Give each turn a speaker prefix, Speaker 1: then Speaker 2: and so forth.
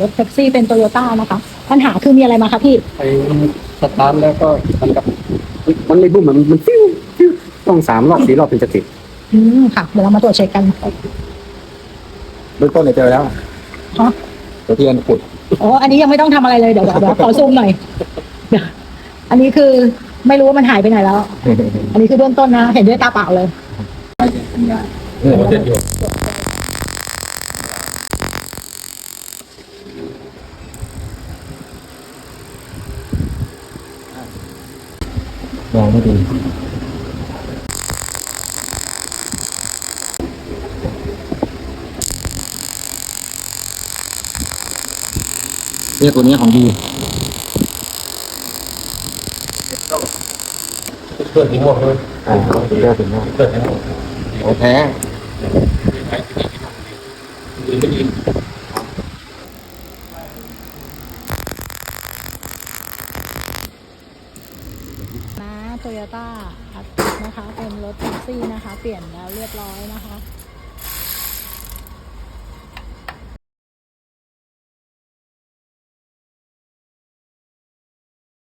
Speaker 1: รถแท็กซี่เป็นโตโยต้านะคะปัญหาคือมีอะไรมาคะพี่
Speaker 2: ไปสตาร์ทแล้วก็มันกับ มันไม่บุ้มมันมันฟิวฟิวต้องสามรอบสี่รอบถึงจะติด
Speaker 1: อืมค่ะเดี๋ยวเรามาตรวจเช็คกัน
Speaker 2: เบื้องต้นเนี่ยเจอแล้ว
Speaker 1: ฮะ
Speaker 2: ตัวที่อันขุด
Speaker 1: อ๋ออันนี้ยังไม่ต้องทำอะไรเลยเดี๋ยวเดี๋ยวเดี๋ยวขอซูมหน่อยเดี๋ยวอันนี้คือไม่รู้ว่ามันหายไปไหนแล้ว อันนี้คือเบื้องต้นนะ เห็นด้วยตาเปล่าเลย
Speaker 2: เนี่ยมันจะอยู่ มองไม่ดีเนี่ยตัวนี้ของดีเพื่อนถึงหมดเลยอ่าเพื่อนถึงหมดเพื่อนถึงหมดโอ้แท้
Speaker 1: โตโยต้านะคะ เป็นรถแท็กซี่นะคะ เปลี่ยนแล้วเรียบร้อยนะคะ